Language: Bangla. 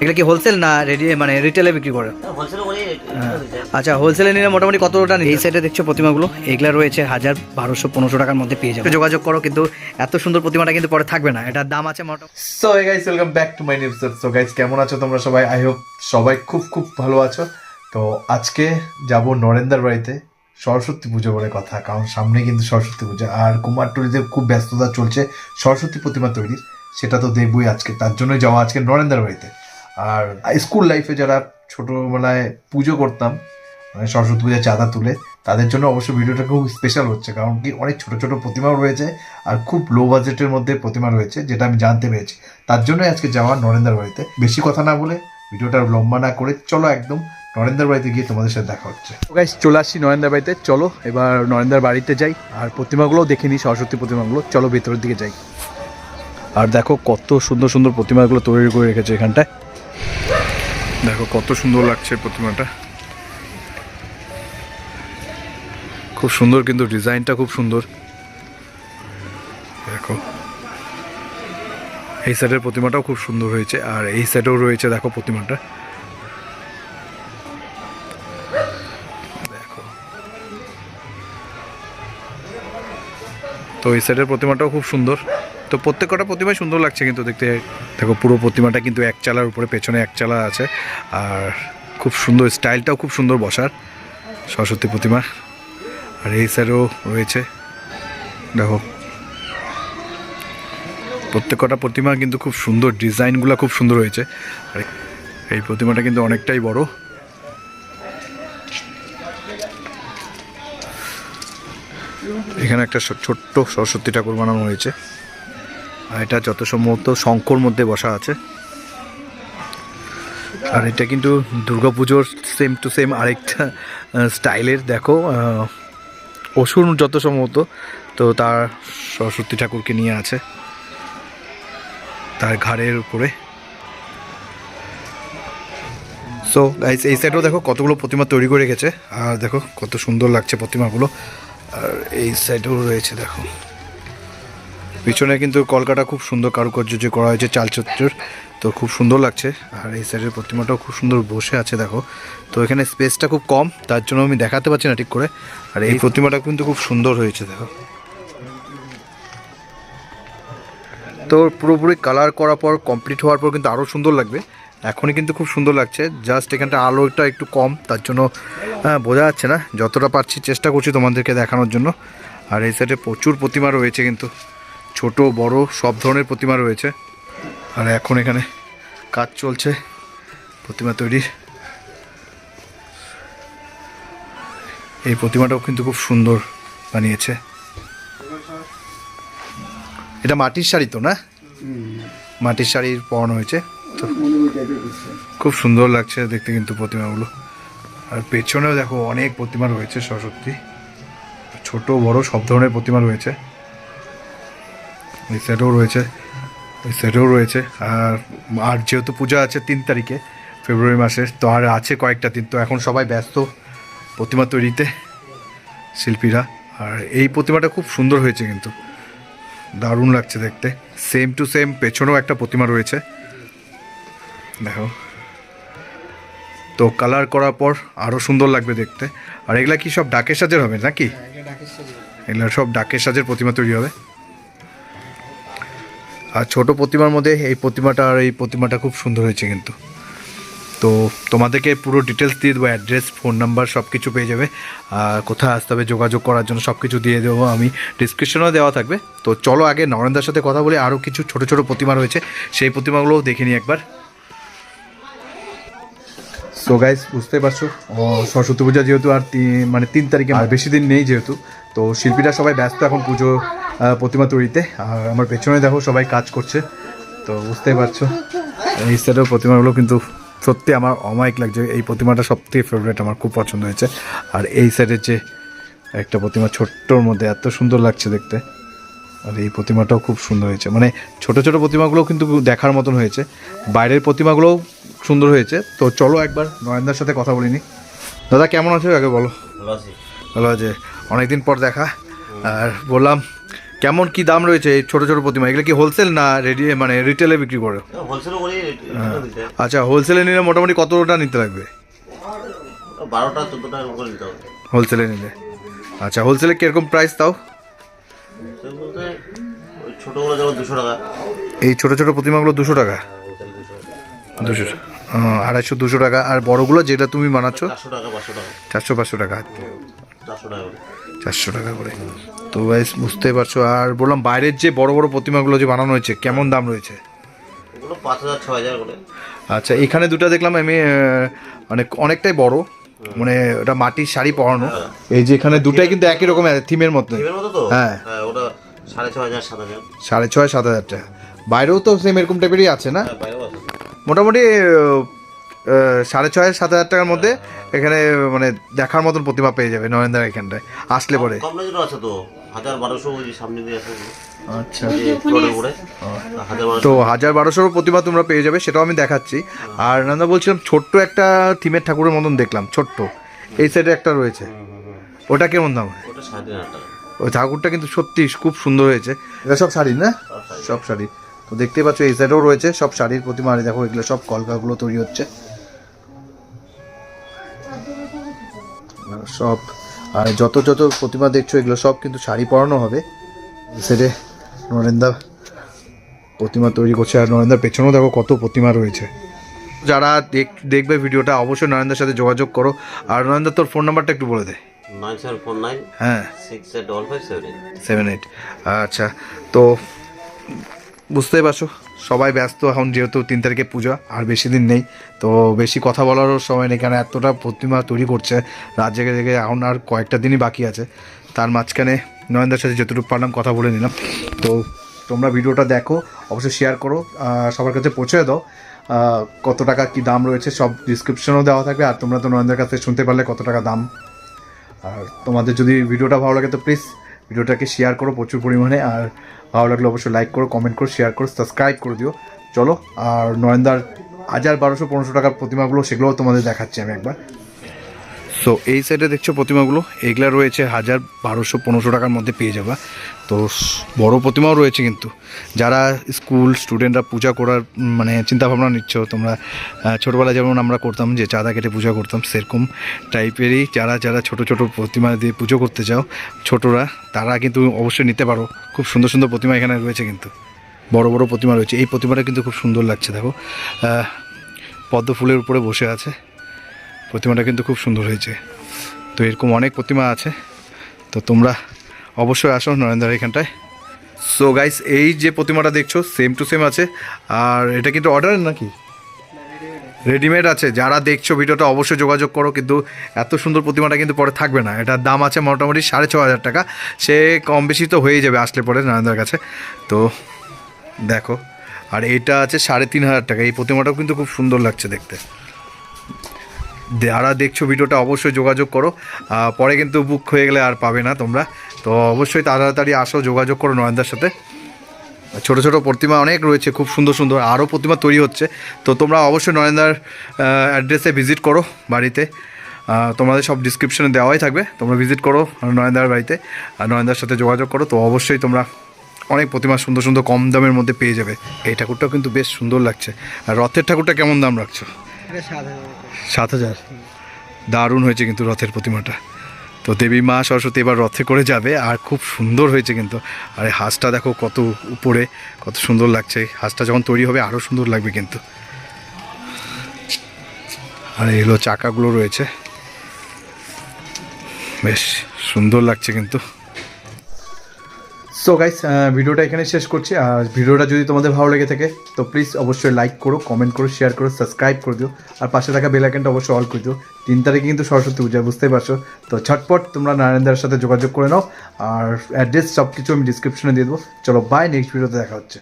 এগুলো কি হোলসেল না রেডি মানে রিটেলে বিক্রি করে? আচ্ছা হোলসেলে নিলে মোটামুটি কতটা নিতে? এই সাইডে দেখছ প্রতিমাগুলো এগুলা রয়েছে হাজার বারোশো পনেরোশো টাকার মধ্যে পেয়ে যাবে। যোগাযোগ করো কিন্তু এত সুন্দর প্রতিমাটা কিন্তু পরে থাকবে না এটার দাম আছে মোটামুটি so guys welcome back to my new so guys কেমন আছো তোমরা সবাই? আই হোপ সবাই খুব খুব ভালো আছো। তো আজকে যাব নরেন্দার বাড়িতে সরস্বতী পুজো বলে কথা কারণ সামনে কিন্তু সরস্বতী পুজো। আর কুমার কুমারটুলিতে খুব ব্যস্ততা চলছে সরস্বতী প্রতিমা তৈরির সেটা তো দেখবই আজকে তার জন্যই যাওয়া আজকে নরেন্দার বাড়িতে। আর স্কুল লাইফে যারা ছোটোবেলায় পুজো করতাম মানে সরস্বতী পূজার চাঁদা তুলে, তাদের জন্য অবশ্য ভিডিওটা খুব স্পেশাল হচ্ছে। কারণ কি, অনেক ছোট ছোট প্রতিমাও রয়েছে আর খুব লো বাজেটের মধ্যে প্রতিমা রয়েছে, যেটা আমি জানতে পেরেছি। তার জন্যই আজকে যাওয়া নরেন্দ্র বাড়িতে। বেশি কথা না বলে ভিডিওটা লম্বা না করে চলো একদম নরেন্দ্র বাড়িতে গিয়ে তোমাদের সাথে দেখা হচ্ছে। গাইস চলে আসছি নরেন্দ্র বাড়িতে। চলো, এবার নরেন্দ্র বাড়িতে যাই। আর প্রতিমাগুলোও দেখে নিই, সরস্বতী প্রতিমাগুলো। চলো ভেতরের দিকে যাই। আর দেখো কত সুন্দর সুন্দর প্রতিমাগুলো তৈরি করে রেখেছে এখানটায়। দেখো কত সুন্দর লাগছে প্রতিমাটা। খুব সুন্দর কিন্তু ডিজাইনটা খুব সুন্দর। দেখো। এই সাইডের প্রতিমাটাও খুব সুন্দর হয়েছে, আর এই সাইডেও রয়েছে দেখো প্রতিমাটা। দেখো। তো এই সাইডের প্রতিমাটাও খুব সুন্দর। তো প্রত্যেক কটা প্রতিমাই সুন্দর লাগছে কিন্তু দেখতে। দেখো, পুরো প্রতিমাটা কিন্তু এক চালার উপরে, পেছনে এক চালা আছে। আর খুব সুন্দর স্টাইলটাও খুব সুন্দর বসার সরস্বতী প্রতিমা। আর এই স্যারও রয়েছে। দেখো প্রত্যেক কটা প্রতিমা কিন্তু খুব সুন্দর, ডিজাইনগুলো খুব সুন্দর হয়েছে। আর এই প্রতিমাটা কিন্তু অনেকটাই বড়। এখানে একটা ছোট্ট সরস্বতী ঠাকুর বানানো হয়েছে। আর এটা যত সম্ভবত শঙ্কর মধ্যে বসা আছে। আর এটা কিন্তু দুর্গাপুজোর সেম টু সেম আরেকটা স্টাইলের, দেখো অসুর যত সম্ভবত, তো তার সরস্বতী ঠাকুরকে নিয়ে আছে। তার ঘাড়ের উপরে। সো গাইস এই সাইডেও দেখো কতগুলো প্রতিমা তৈরি করে রেখেছে। আর দেখো কত সুন্দর লাগছে প্রতিমাগুলো। আর এই সাইডেও রয়েছে, দেখো। পিছনে কিন্তু কলকাতা খুব সুন্দর কারুকার্য যে করা হয়েছে চালচত্বর, তো খুব সুন্দর লাগছে। আর এই সাইডের প্রতিমাটাও খুব সুন্দর বসে আছে, দেখো। তো এখানে স্পেসটা খুব কম, তার জন্য আমি দেখাতে পারছি না ঠিক করে। আর এই প্রতিমাটা কিন্তু খুব সুন্দর হয়েছে, দেখো। তো পুরোপুরি কালার করার পর কমপ্লিট হওয়ার পর কিন্তু আরও সুন্দর লাগবে। এখনই কিন্তু খুব সুন্দর লাগছে। জাস্ট এখানটা আলোটা একটু কম, তার জন্য বোঝা যাচ্ছে না। যতটা পারছি চেষ্টা করছি তোমাদেরকে দেখানোর জন্য। আর এই সাইডে প্রচুর প্রতিমা রয়েছে কিন্তু। ছোট, বড়, সব ধরনের প্রতিমা রয়েছে। আর এখন এখানে কাজ চলছে, প্রতিমা তৈরির। এই প্রতিমাটাও কিন্তু খুব সুন্দর বানিয়েছে। এটা মাটির শাড়ি তো, না? মাটির শাড়ির পরানো হয়েছে, তো খুব সুন্দর লাগছে দেখতে কিন্তু প্রতিমাগুলো। আর পেছনেও দেখো অনেক প্রতিমা রয়েছে, সরস্বতী। ছোট, বড়, সব ধরনের প্রতিমা রয়েছে। এই সাইডেও রয়েছে ওই সাইডেও রয়েছে। আর আর যেহেতু পূজা আছে তিন তারিখে ফেব্রুয়ারি মাসে তো আর আছে কয়েকটা দিন। তো এখন সবাই ব্যস্ত প্রতিমা তৈরিতে শিল্পীরা। আর এই প্রতিমাটা খুব সুন্দর হয়েছে কিন্তু। দারুণ লাগছে দেখতে। সেম টু সেম পেছনেও একটা প্রতিমা রয়েছে। দেখো। তো কালার করার পর আরও সুন্দর লাগবে দেখতে। আর এগুলা কি সব ডাকের সাজের হবে নাকি? এগুলা সব ডাকের সাজের প্রতিমা তৈরি হবে। আর ছোট প্রতিমার মধ্যে এই প্রতিমাটা আর এই প্রতিমাটা খুব সুন্দর হয়েছে কিন্তু। তো তোমাদেরকে পুরো ডিটেলস দিয়ে দেবো অ্যাড্রেস ফোন নাম্বার সব কিছু পেয়ে যাবে। আর কোথায় আসতে হবে, যোগাযোগ করার জন্য সব কিছু দিয়ে দেবো আমি। ডিসক্রিপশনেও দেওয়া থাকবে। তো চলো আগে নরেন্দার সাথে কথা বলি। আরও কিছু ছোট ছোট প্রতিমা রয়েছে, সেই প্রতিমাগুলোও দেখে নিই একবার। সো গাইজ বুঝতে পারছ সরস্বতী পূজা যেহেতু আর মানে তিন তারিখে আর বেশি দিন নেই যেহেতু তো শিল্পীরা সবাই ব্যস্ত এখন পুজো প্রতিমা তৈরিতে। আর আমার পেছনে দেখো সবাই কাজ করছে। তো বুঝতেই পারছ এই সাইডের প্রতিমাগুলো কিন্তু সত্যি আমার অমায়িক লাগছে। এই প্রতিমাটা সব থেকে ফেভারিট আমার খুব পছন্দ হয়েছে। আর এই সাইডের যে একটা প্রতিমা ছোট্টর মধ্যে এত সুন্দর লাগছে দেখতে আর এই প্রতিমাটাও খুব সুন্দর হয়েছে। মানে ছোট ছোট প্রতিমাগুলো কিন্তু দেখার মতন হয়েছে। বাইরের প্রতিমাগুলোও সুন্দর হয়েছে। তো চলো একবার নরেন্দার সাথে কথা বলিনি। দাদা কেমন আছো? আগে বলো। ভালো আছি। ভালো আছে। অনেকদিন পর দেখা। আর বললাম কেমন কি দাম রয়েছে এই ছোটো ছোটো প্রতিমা? এগুলো কি হোলসেল না রেডি মানে রিটেলে বিক্রি করো? হয়। আচ্ছা হোলসেলে নিলে মোটামুটি কতটা নিতে লাগবে? বারোটা চোদ্দোটা এরকম নিতে হবে। হোলসেলে নিলে। আচ্ছা হোলসেলে কীরকম প্রাইস তাও? ছোটোগুলো যেমন দুশো টাকা। এই ছোট ছোট প্রতিমাগুলো দুশো টাকা? দুশো আড়াইশো দুশো টাকা। আর বড়গুলো যেটা তুমি বানাচ্ছ? চারশো পাঁচশো টাকা। চারশো পাঁচশো টাকা। চারশো টাকা করে। তো গাইস বুঝতে পারছ। আর বললাম বাইরের যে বড় বড় প্রতিমাগুলো যে বানানো হয়েছে কেমন দাম রয়েছে? পাঁচ হাজার ছ হাজার করে। আচ্ছা এখানে দুটো দেখলাম আমি মানে অনেকটাই বড়। মানে ওটা মাটির শাড়ি পরানো। এই যে এখানে দুটাই কিন্তু একই রকম থিমের মতো হ্যাঁ। হ্যাঁ ওটা সাড়ে ছ হাজার সাত হাজার। সাড়ে ছয় সাত হাজার টাকা। বাইরেও তো সেম এরকম টাইপেরই আছে না? হ্যাঁ মোটামুটি সাড়ে ছয় সাত হাজার টাকার মধ্যে এখানে মানে দেখার মতন প্রতিমা পেয়ে যাবে নরেন্দ্র এখানটায় আসলে পরে। আচ্ছা। তো হাজার বারোশোর প্রতিমা তোমরা পেয়ে যাবে সেটাও আমি দেখাচ্ছি। আর নান্দা বলছিলাম ছোট্ট একটা থিমের ঠাকুরের মতন দেখলাম ছোট্ট। এই সাইডে একটা রয়েছে। ওটা কেমন দাম? ওই ঠাকুরটা কিন্তু সত্যি খুব সুন্দর হয়েছে। এটা সব শাড়ি না? সব শাড়ি। তো দেখতে পাচ্ছ এই সাইডেও রয়েছে সব শাড়ির প্রতিমা। দেখো এগুলো সব কলকাগুলো তৈরি হচ্ছে। সব আর যত যত প্রতিমা দেখছ এগুলো সব কিন্তু শাড়ি পরানো হবে। সেটে নরেন্দা প্রতিমা তৈরি করছে আর নরেন্দার পেছনেও দেখো কত প্রতিমা রয়েছে। যারা দেখ- দেখবে ভিডিওটা অবশ্যই নরেন্দার সাথে যোগাযোগ করো। আর নরেন্দা তোর ফোন নাম্বারটা একটু বলে দে। হ্যাঁ। আচ্ছা তো বুঝতেই পারছ, সবাই ব্যস্ত, এখন যেহেতু তিন তারিখে পূজা, আর বেশি দিন নেই, তো বেশি কথা বলারও সময় নেই কারণ এতটা প্রতিমা তৈরি করছে, রাত জেগে জেগে এখন আর কয়েকটা দিনই বাকি আছে, তার মাঝখানে নরেন্দ্রের সাথে যতটুকু পারলাম কথা বলে নিলাম, তো তোমরা ভিডিওটা দেখো, অবশ্যই শেয়ার করো সবার কাছে পৌঁছে দাও কত টাকা কি দাম রয়েছে সব ডিসক্রিপশনেও দেওয়া থাকবে, আর তোমরা তো নরেন্দ্রের কাছে শুনতে পারলে কত টাকা দাম, আর তোমাদের যদি ভিডিওটা ভালো লাগে তো প্লিজ ভিডিওটাকে শেয়ার করো প্রচুর পরিমাণে, আর ভালো লাগলে অবশ্যই লাইক করো কমেন্ট করো শেয়ার করো সাবস্ক্রাইব করে দিও। চলো, আর নয়নদার হাজার বারোশো পনেরোশো টাকার প্রতিমাগুলো সেগুলোও তোমাদের দেখাচ্ছি আমি একবার। সো এই সাইডে দেখছ প্রতিমাগুলো। এগুলা রয়েছে হাজার বারোশো পনেরোশো টাকার মধ্যে পেয়ে যাবা। তো বড় প্রতিমাও রয়েছে কিন্তু। যারা স্কুল স্টুডেন্টরা পূজা করার মানে চিন্তাভাবনা নিচ্ছ তোমরা আহ, ছোটবেলায় যেমন আমরা করতাম যে চাঁদা কেটে পূজা করতাম সেরকম টাইপেরই যারা যারা ছোট ছোট প্রতিমা দিয়ে পুজো করতে চাও ছোটরা তারা কিন্তু অবশ্যই নিতে পারো। খুব সুন্দর সুন্দর প্রতিমা এখানে রয়েছে কিন্তু। বড় বড় প্রতিমা রয়েছে। এই প্রতিমাটা কিন্তু খুব সুন্দর লাগছে দেখো। পদ্ম ফুলের উপরে বসে আছে। প্রতিমাটা কিন্তু খুব সুন্দর হয়েছে। তো এরকম অনেক প্রতিমা আছে। তো তোমরা অবশ্যই আসো নরেন্দ্র এখানটায়। সো গাইস এই যে প্রতিমাটা দেখছ সেম টু সেম আছে। আর এটা কিন্তু অর্ডারের নাকি? রেডিমেড আছে। যারা দেখছ ভিডিওটা অবশ্যই যোগাযোগ করো, কিন্তু এত সুন্দর প্রতিমাটা কিন্তু পরে থাকবে না। এটার দাম আছে মোটামুটি সাড়ে ছ হাজার টাকা। সে কম বেশি তো হয়ে যাবে আসলে পরে নরেন্দ্রের কাছে। তো দেখো। আর এটা আছে সাড়ে তিন হাজার টাকা। এই প্রতিমাটাও কিন্তু খুব সুন্দর লাগছে দেখতে। যারা দেখছ ভিডিওটা অবশ্যই যোগাযোগ করো। পরে কিন্তু বুক হয়ে গেলে আর পাবে না তোমরা। তো অবশ্যই তাড়াতাড়ি আসো, যোগাযোগ করো নয়নদার সাথে। ছোট ছোট প্রতিমা অনেক রয়েছে, খুব সুন্দর সুন্দর। আরও প্রতিমা তৈরি হচ্ছে। তো তোমরা অবশ্যই নরেন্দার অ্যাড্রেসে ভিজিট করো বাড়িতে। তোমাদের সব ডিসক্রিপশনে দেওয়াই থাকবে। তোমরা ভিজিট করো নরেন্দার বাড়িতে। আর নরেন্দার সাথে যোগাযোগ করো। তো অবশ্যই তোমরা অনেক প্রতিমা সুন্দর সুন্দর কম দামের মধ্যে পেয়ে যাবে। এই ঠাকুরটাও কিন্তু বেশ সুন্দর লাগছে। আর রথের ঠাকুরটা কেমন দাম রাখছো? সাত হাজার দারুণ হয়েছে কিন্তু রথের প্রতিমাটা। তো দেবী মা সরস্বতী এবার রথে করে যাবে আর খুব সুন্দর হয়েছে কিন্তু। আর এই হাঁসটা দেখো কত উপরে, কত সুন্দর লাগছে। হাঁসটা যখন তৈরি হবে আরও সুন্দর লাগবে কিন্তু। আর এগুলো চাকাগুলো রয়েছে। বেশ সুন্দর লাগছে কিন্তু। সো গাইস ভিডিওটা এখানে শেষ করছি। আর ভিডিওটা যদি তোমাদের ভালো লেগে থাকে, তো প্লিজ অবশ্যই লাইক করো কমেন্ট করো শেয়ার করো সাবস্ক্রাইব করে দিও। আর পাশে থাকা বেল অবশ্যই অল করে দিও। তিন তারিখে কিন্তু সরস্বতী পূজা, বুঝতেই পারছ? তো ছটপট তোমরা নারায়ণদার সাথে যোগাযোগ করে নাও। আর অ্যাড্রেস সব কিছু আমি ডিসক্রিপশনে দিয়ে দেবো। চলো বাই নেক্সট ভিডিওতে দেখা হচ্ছে।